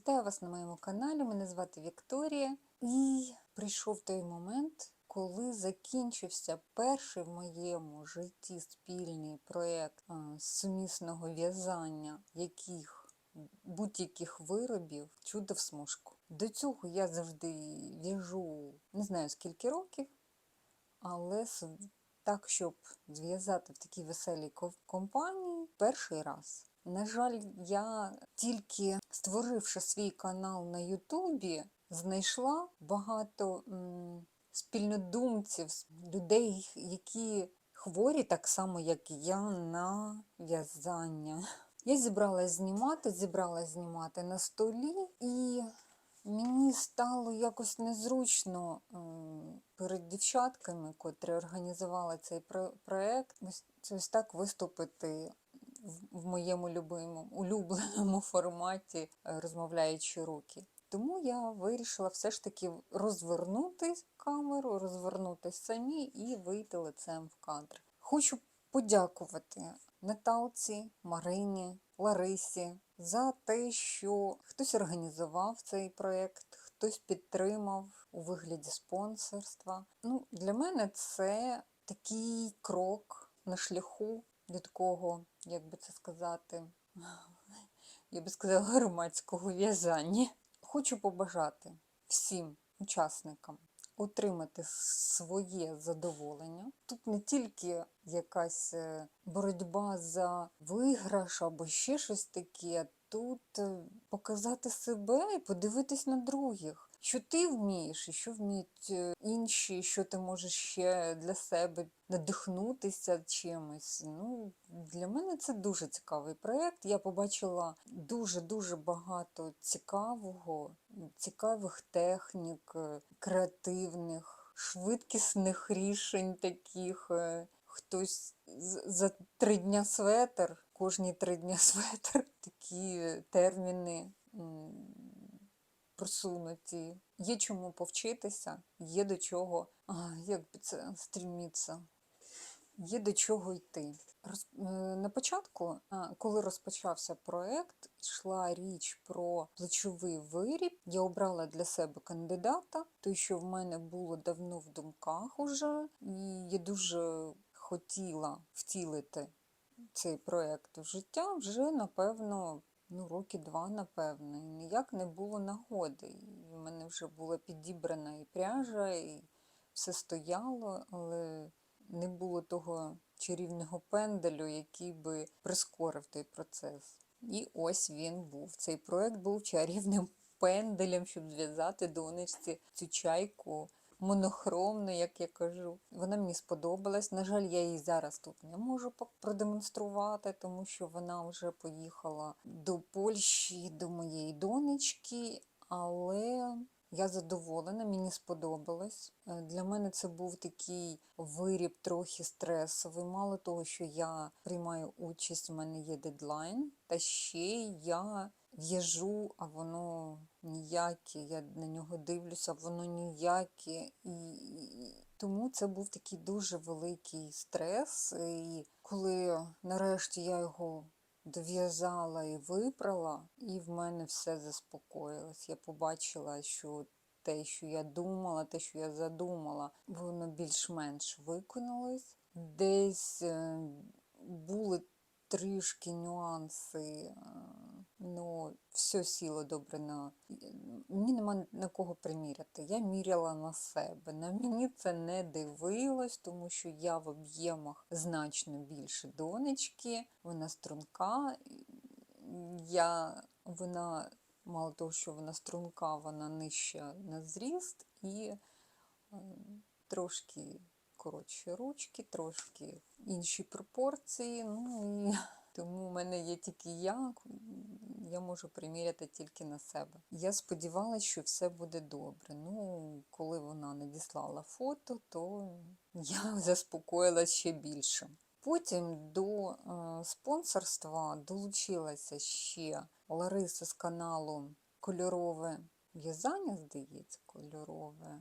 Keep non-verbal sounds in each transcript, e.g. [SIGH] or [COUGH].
Вітаю вас на моєму каналі. Мене звати Вікторія. І прийшов той момент, коли закінчився перший в моєму житті спільний проєкт сумісного в'язання яких будь-яких виробів чудо в смужку. До цього я завжди в'яжу не знаю скільки років, але так, щоб зв'язати в такій веселій компанії перший раз. На жаль, я тільки створивши свій канал на Ютубі, знайшла багато м, спільнодумців, людей, які хворі так само, як я, на в'язання. Я зібралась знімати, зібралась знімати на столі, і мені стало якось незручно перед дівчатками, котрі організували цей про- проект, ось, ось так виступити в- моєму любимому, улюбленому [LAUGHS] форматі, е, розмовляючи руки. Тому я вирішила все ж таки розвернути камеру, розвернутись самі і вийти лицем в кадр. Хочу подякувати Наталці, Марині, Ларисі за те, що хтось організував цей проєкт, хтось підтримав у вигляді спонсорства. Ну, для мене це такий крок на шляху до такого, як би це сказати, [LAUGHS] я би сказала, громадського в'язання. Хочу побажати всім учасникам отримати своє задоволення. Тут не тільки якась е, боротьба за виграш або ще щось таке. Тут е, показати себе і подивитись на других. Що ти вмієш, і що вміють е, інші, що ти можеш ще для себе надихнутися чимось. Ну, для мене це дуже цікавий проєкт. Я побачила дуже-дуже багато цікавого, цікавих технік, е, креативних, швидкісних рішень таких. е, Хтось за три дня светр, кожні три дня [LAUGHS] светр, такі терміни просунуті. Є чому повчитися, є до чого, а, як би це стрімітися, є до чого йти. Роз, е, на початку, коли розпочався проект, йшла річ про плечовий виріб. Я обрала для себе кандидата, той, що в мене було давно в думках уже, і я дуже хотіла втілити цей проект в життя вже, напевно, ну, роки два, напевно. І ніяк не було нагоди. І в мене вже була підібрана і пряжа, і все стояло, але не було того чарівного пенделю, який би прискорив той процес. І ось він був. Цей проект був чарівним [LAUGHS] пенделем, щоб зв'язати донечці цю чайку монохромну, як я кажу. Вона мені сподобалась. На жаль, я її зараз тут не можу продемонструвати, тому що вона вже поїхала до Польщі, до моєї донечки, але я задоволена, мені сподобалось. Е, Для мене це був такий виріб трохи стресовий. Мало того, що я приймаю участь, у мене є дедлайн, та ще я в'яжу, а воно ніяке. Я на нього дивлюся, воно ніяке. І тому це був такий дуже великий стрес. І коли нарешті я його дов'язала і випрала, і в мене все заспокоїлось. Я побачила, що те, що я думала, те, що я задумала, воно більш-менш виконалось. Десь е, були трішки нюанси, ну, все сіло добре на. Мені нема на кого приміряти. Я міряла на себе. На мені це не дивилось, тому що я в об'ємах значно більше донечки, вона струнка. Я, вона, мало того, що вона струнка, вона нижча на зріст і е, трошки коротші ручки, трошки інші пропорції. Ну і [LAUGHS] тому в мене є тільки я, я можу приміряти тільки на себе. Я сподівалася, що все буде добре. Ну, коли вона надіслала фото, то я [LAUGHS] заспокоїлася ще більше. Потім до е, спонсорства долучилася ще Лариса з каналу Кольорове в'язання, здається, кольорове.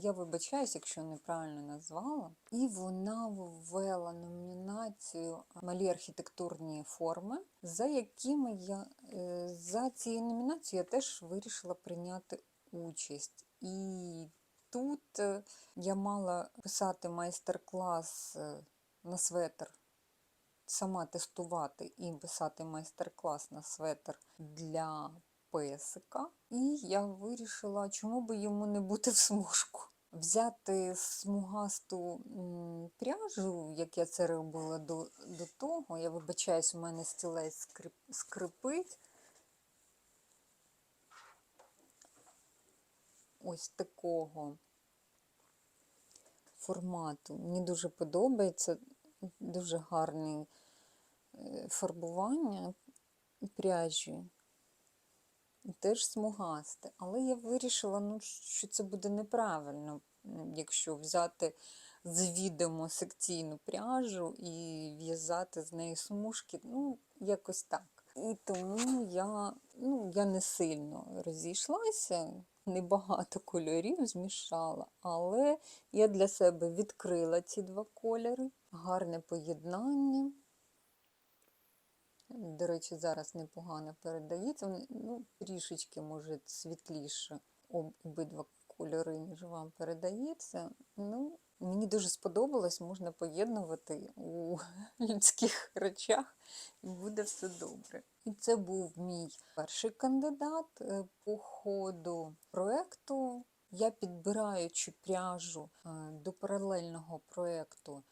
Я вибачаюсь, якщо неправильно назвала. І вона ввела номінацію Малі архітектурні форми, за якими я е, за цією номінацією я теж вирішила прийняти участь. І тут е, я мала писати майстер-клас е, на светр, сама тестувати і писати майстер-клас на светр для песика. І я вирішила, чому би йому не бути в смужку. Взяти смугасту пряжу, як я це робила до, до того. Я вибачаюсь, у мене стілець скрип, скрипить. Ось такого формату. Мені дуже подобається, дуже гарне фарбування пряжі. Теж смугасте. Але я вирішила, ну, що це буде неправильно, якщо взяти звідомо секційну пряжу і в'язати з неї смужки, ну, якось так. І тому я, ну, я не сильно розійшлася, небагато кольорів змішала, але я для себе відкрила ці два кольори, гарне поєднання. До речі, зараз непогано передається. Ну, трішечки, може, світліше обидва кольори, ніж вам передається. Ну, мені дуже сподобалось, можна поєднувати у [LAUGHS] людських речах, і буде все добре. І це був мій перший кандидат е, по ходу проєкту. Я підбираючи пряжу е, до паралельного проєкту,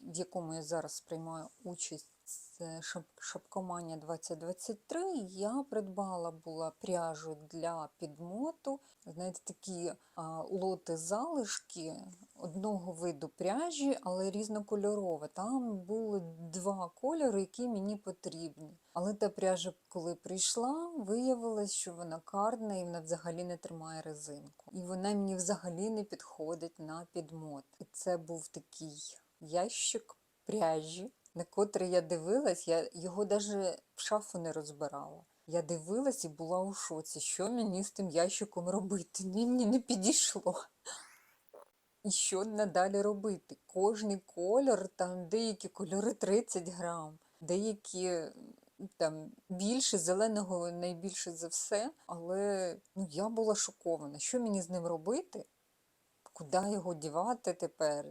в якому я зараз приймаю участь, це Шап- Шапкоманія 2023, я придбала була пряжу для підмоту. Знаєте, такі а, лоти залишки одного виду пряжі, але різнокольорове. Там були два кольори, які мені потрібні. Але та пряжа, коли прийшла, виявилось, що вона карна і вона взагалі не тримає резинку. І вона мені взагалі не підходить на підмот. І це був такий ящик пряжі, на котрий я дивилась, я його навіть в шафу не розбирала. Я дивилась і була у шоці, що мені з тим ящиком робити. Ні, мені не підійшло. І що надалі робити? Кожний кольор, там деякі кольори 30 грам, деякі там більше, зеленого найбільше за все. Але ну, я була шокована. Що мені з ним робити? Куди його дівати тепер?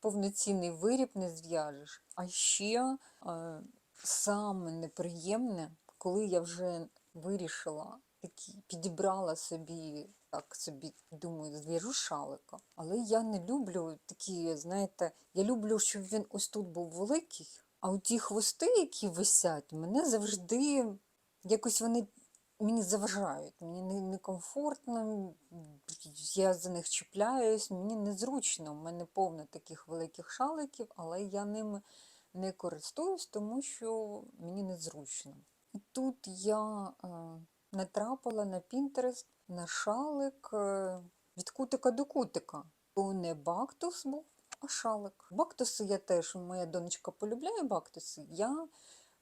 Повноцінний виріб не зв'яжеш. А ще е, саме неприємне, коли я вже вирішила такі, підібрала собі, так собі думаю, зв'яжу шалика. Але я не люблю такі, знаєте, я люблю, щоб він ось тут був великий, а у ті хвости, які висять, мене завжди якось вони мені заважають, мені некомфортно, я за них чіпляюсь, мені незручно. У мене повно таких великих шаликів, але я ними не користуюсь, тому що мені незручно. І тут я е, натрапила на Pinterest на шалик е, від кутика до кутика. То не бактус був, а шалик. Бактуси я теж, моя донечка полюбляє бактуси. Я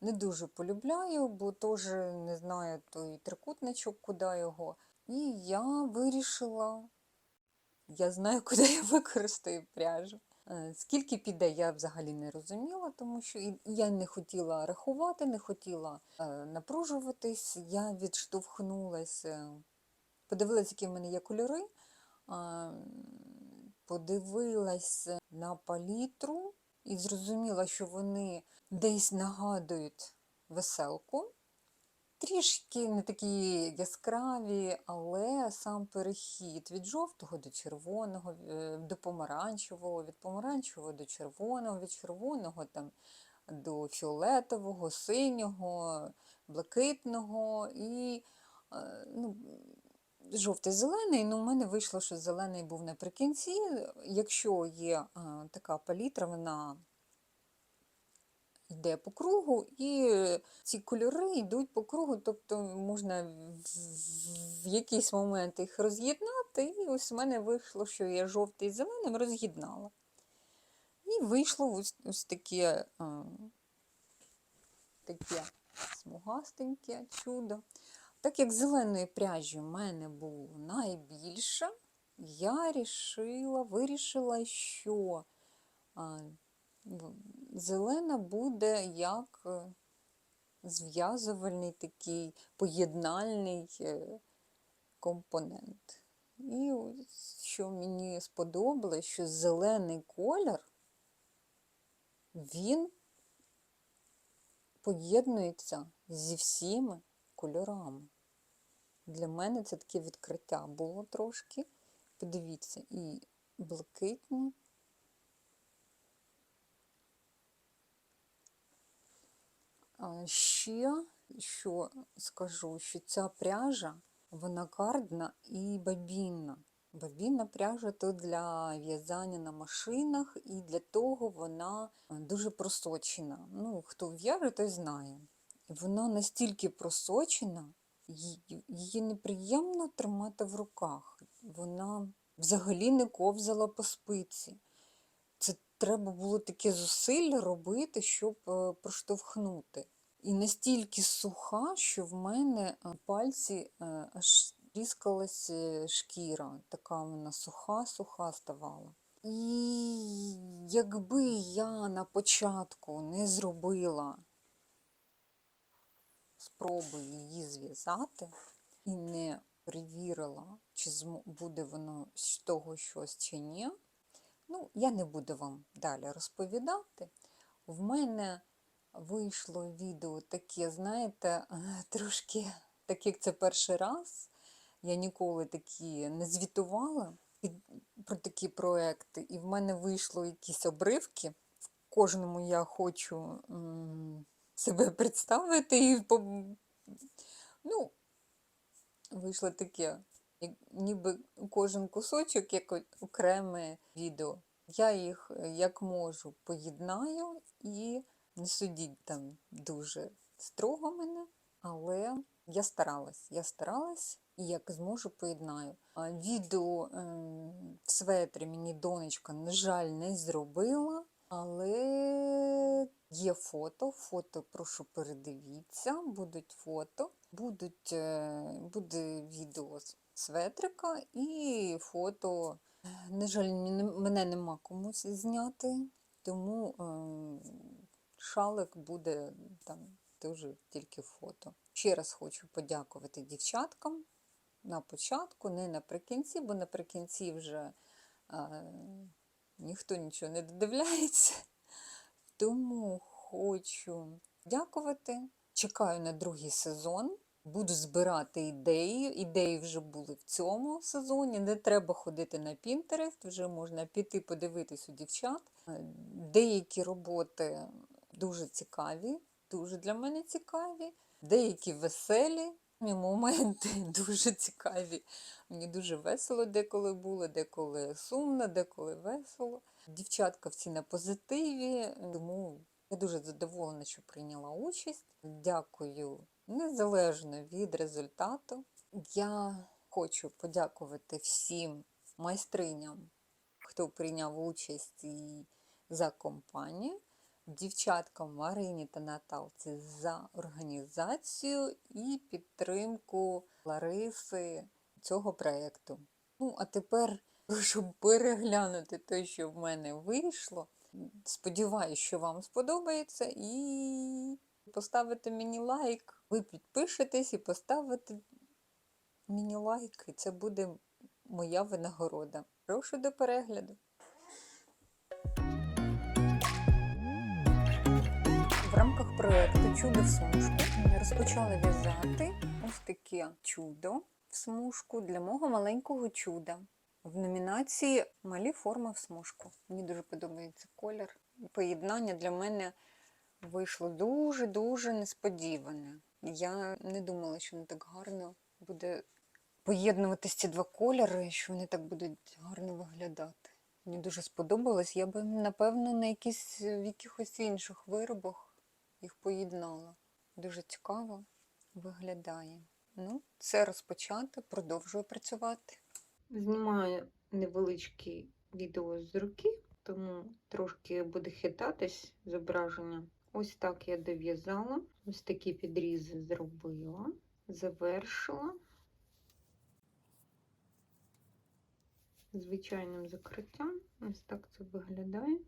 не дуже полюбляю, бо теж не знаю той трикутничок, куди його. І я вирішила, я знаю, [LAUGHS] куди я використаю пряжу. Е, Скільки піде, я взагалі не розуміла, тому що я не хотіла рахувати, не хотіла е, напружуватись. Я відштовхнулася, подивилася, які в мене є кольори, подивилась на палітру і зрозуміла, що вони десь нагадують веселку. Трішки не такі яскраві, але сам перехід від жовтого до червоного, е, до помаранчевого, від помаранчевого до червоного, від червоного там, до фіолетового, синього, блакитного і е, ну, жовтий зелений. Ну, у мене вийшло, що зелений був наприкінці. Якщо є е, така палітра, вона йде по кругу, і ці кольори йдуть по кругу, тобто можна в- в якийсь момент їх роз'єднати. І ось у мене вийшло, що я жовтий з зеленим роз'єднала. І вийшло ось, ось таке, а, таке смугастеньке чудо. Так як зеленої пряжі в мене було найбільше, я рішила, вирішила, що зелена буде як е, зв'язувальний такий поєднальний е, компонент. І ось що мені сподобалось, що зелений колір, він поєднується зі всіма кольорами. Для мене це таке відкриття було трошки. Подивіться, і блакитні, А ще, що скажу, що ця пряжа, вона кардна і бабінна. Бабінна пряжа то для в'язання на машинах, і для того вона дуже просочена. Ну, хто в'яже, той знає. Вона настільки просочена, її неприємно тримати в руках. Вона взагалі не ковзала по спиці. Це треба було таке зусилля робити, щоб е, проштовхнути. І настільки суха, що в мене е, пальці е, аж тріскалась шкіра. Така вона суха-суха ставала. І якби я на початку не зробила спроби її зв'язати і не перевірила, чи буде воно з того щось чи ні, Ну, я не буду вам далі розповідати. В мене вийшло відео таке, знаєте, [LAUGHS] трошки, так як це перший раз, я ніколи такі не звітувала про такі проекти, і в мене вийшло якісь обривки. В кожному я хочу себе представити і ну, вийшло таке, ніби кожен кусочок як окреме відео. Я їх як можу поєднаю і не судіть там дуже строго мене, але я старалась. Я старалась і як зможу поєднаю. Відео в светрі мені донечка, на жаль, не зробила, але є фото. Фото прошу передивіться, будуть фото. Будуть, е, буде відео з светрика і фото. На жаль, мене нема комусь зняти, тому е, шалик буде там дуже тільки фото. Ще раз хочу подякувати дівчаткам на початку, не наприкінці, бо наприкінці вже е, ніхто нічого не додивляється. Тому хочу дякувати. Чекаю на другий сезон. Буду збирати ідеї. Ідеї вже були в цьому сезоні. Не треба ходити на Pinterest, вже можна піти подивитись у дівчат. Е, Деякі роботи дуже цікаві, дуже для мене цікаві, деякі веселі. Моменти [LAUGHS] дуже цікаві. Мені дуже весело деколи було, деколи сумно, деколи весело. Дівчатка всі на позитиві, тому я дуже задоволена, що прийняла участь. Дякую незалежно від результату. Я хочу подякувати всім майстриням, хто прийняв участь і за компанію, дівчаткам Марині та Наталці за організацію і підтримку Лариси цього проєкту. Ну, а тепер прошу переглянути те, що в мене вийшло. Сподіваюсь, що вам сподобається, і поставити мені лайк. Ви підпишетесь і поставите мені лайк, і це буде моя винагорода. Прошу до перегляду. Рамках проєкту Чудо в смужку ми розпочали в'язати ось таке чудо в смужку для мого маленького чуда. В номінації Малі форми в смужку. Мені дуже подобається колір. Поєднання для мене вийшло дуже-дуже несподіване. Я не думала, що воно так гарно буде поєднуватися ці два кольори, що вони так будуть гарно виглядати. Мені дуже сподобалось. Я би, напевно, на якісь, в якихось інших виробах їх поєднала. Дуже цікаво виглядає. Ну, це розпочати, продовжую працювати. Знімаю невеличке відео з руки, тому трошки буде хитатись зображення. Ось так я дов'язала, ось такі підрізи зробила, завершила. звичайним закриттям. Ось так це виглядає.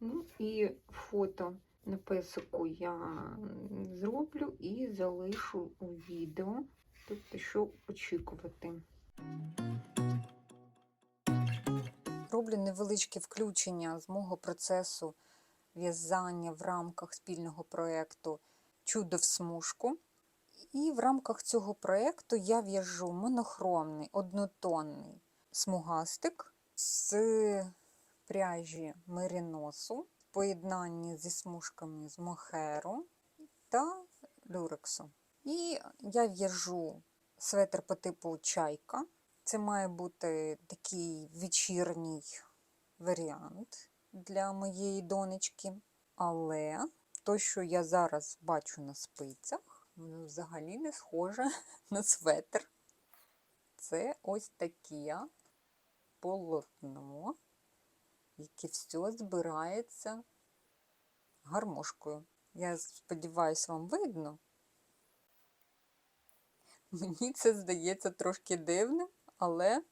Ну і фото на песику я зроблю і залишу у відео. Тобто, що очікувати. Роблю невеличке включення з мого процесу в'язання в рамках спільного проєкту Чудо в смужку. І в рамках цього проєкту я в'яжу монохромний, однотонний смугастик з пряжі меріносу в поєднанні зі смужками з мохеру та люрексу. І я в'яжу светр по типу чайка. Це має бути такий вечірній варіант для моєї донечки. Але то, що я зараз бачу на спицях, воно взагалі не схоже [LAUGHS] на светр. Це ось таке полотно, яке все збирається гармошкою. Я сподіваюся, вам видно. Мені це здається трошки дивним, але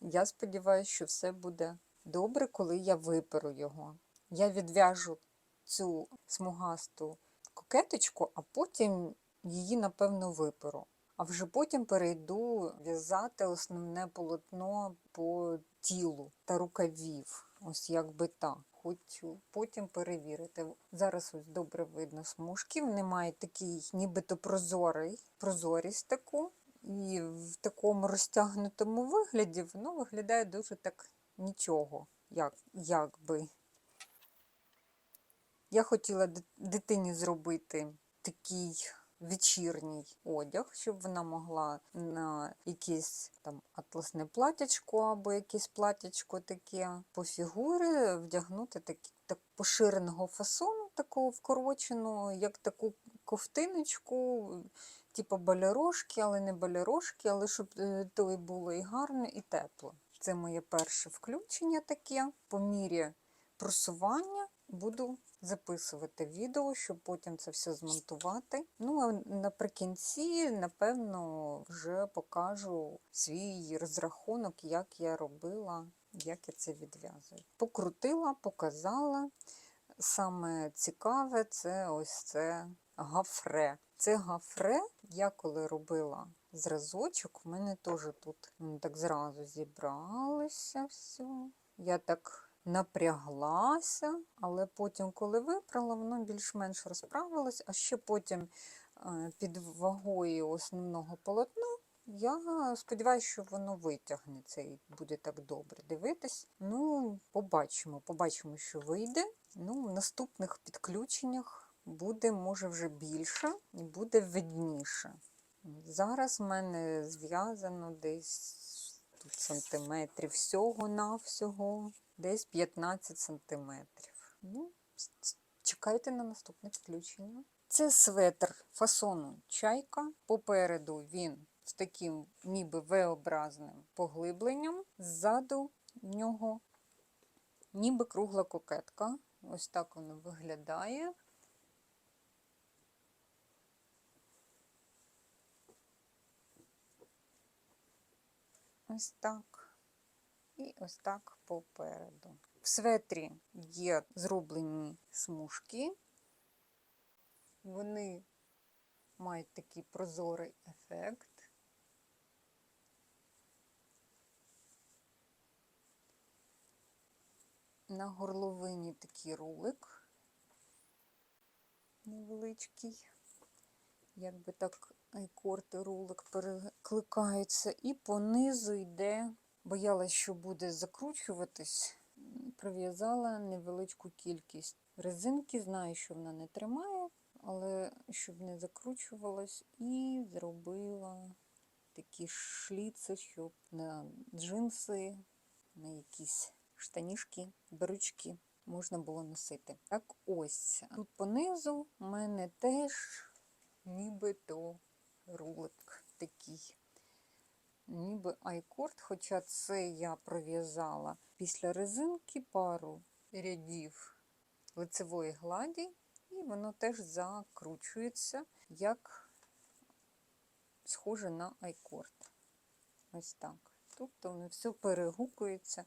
я сподіваюся, що все буде добре, коли я виперу його. Я відв'яжу цю смугасту кокеточку, а потім її, напевно, виперу. А вже потім перейду в'язати основне полотно по тілу та рукавів. Ось якби так. Хочу потім перевірити. Зараз ось добре видно смужки. Вони мають такий нібито прозорий, прозорість таку. І в такому розтягнутому вигляді воно виглядає дуже так нічого, як, якби. Я хотіла дитині зробити такий вечірній одяг, щоб вона могла на якесь там атласне платячко або якесь платячко таке по фігурі вдягнути такі, так поширеного фасону, такого вкороченого, як таку ковтиночку, типу балерошки, але не балерошки, але щоб е, то і було і гарно, і тепло. Це моє перше включення таке. По мірі просування буду записувати відео, щоб потім це все змонтувати. Ну, а наприкінці, напевно, вже покажу свій розрахунок, як я робила, як я це відв'язую. Покрутила, показала. Саме цікаве це ось це гафре. Це гафре, я коли робила зразочок, в мене теж тут так зразу зібралося все. Я так напряглася, але потім, коли випрала, воно більш-менш розправилось, а ще потім е, під вагою основного полотна. Я сподіваюся, що воно витягнеться і буде так добре дивитись. Ну, побачимо, побачимо, що вийде. Ну, в наступних підключеннях буде, може, вже більше і буде видніше. Зараз в мене зв'язано десь сантиметрів всього-навсього, десь 15 сантиметрів. Ну, чекайте на наступне підключення. Це светр фасону чайка. Попереду він з таким ніби V-образним поглибленням. Ззаду в нього ніби кругла кокетка. Ось так воно виглядає. Ось так. І ось так попереду. В светрі є зроблені смужки. Вони мають такий прозорий ефект. На горловині такий рулик невеличкий. Якби так айкорд і рулик перекликаються. І понизу йде, боялась, що буде закручуватись, прив'язала невеличку кількість резинки. Знаю, що вона не тримає, але щоб не закручувалась, і зробила такі шліци, щоб на джинси, на якісь штанішки, брючки можна було носити. Так ось, тут понизу в мене теж нібито рулик такий. Ніби айкорд, хоча це я пров'язала після резинки пару рядів лицевої гладі, і воно теж закручується, як схоже на айкорд. Ось так. Тобто воно все перегукується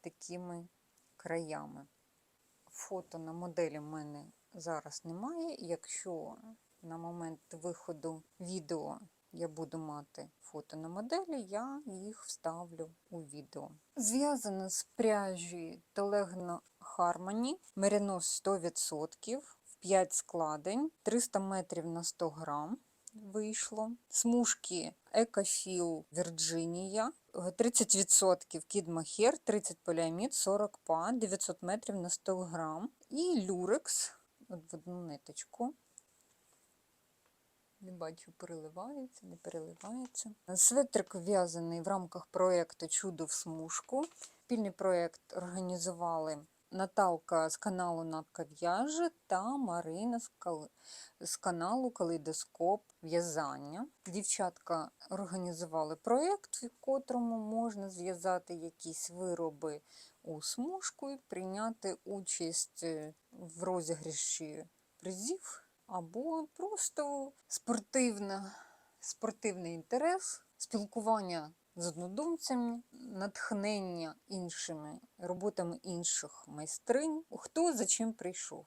такими краями. Фото на моделі в мене зараз немає. Якщо на момент виходу відео я буду мати фото на моделі, я їх вставлю у відео. Зв'язано з пряжі Телегно Harmony, меринос 100%, в 5 складень, 300 метрів на 100 грам вийшло. Смужки Екофіл Вірджинія, 30% Kid Mohair, 30 поліамід, 40 па, 900 метрів на 100 грам. І люрекс от в одну ниточку. Не бачу, переливається, не переливається. Светрик в'язаний в рамках проєкту Чудо в смужку. Спільний проєкт організували Наталка з каналу Натка в'яже та Марина з, каналу Калейдоскоп в'язання. Дівчатка організували проєкт, в котрому можна зв'язати якісь вироби у смужку і прийняти участь е, в розіграші призів або просто спортивна, спортивний інтерес, спілкування з однодумцями, натхнення іншими роботами інших майстринь. Хто за чим прийшов?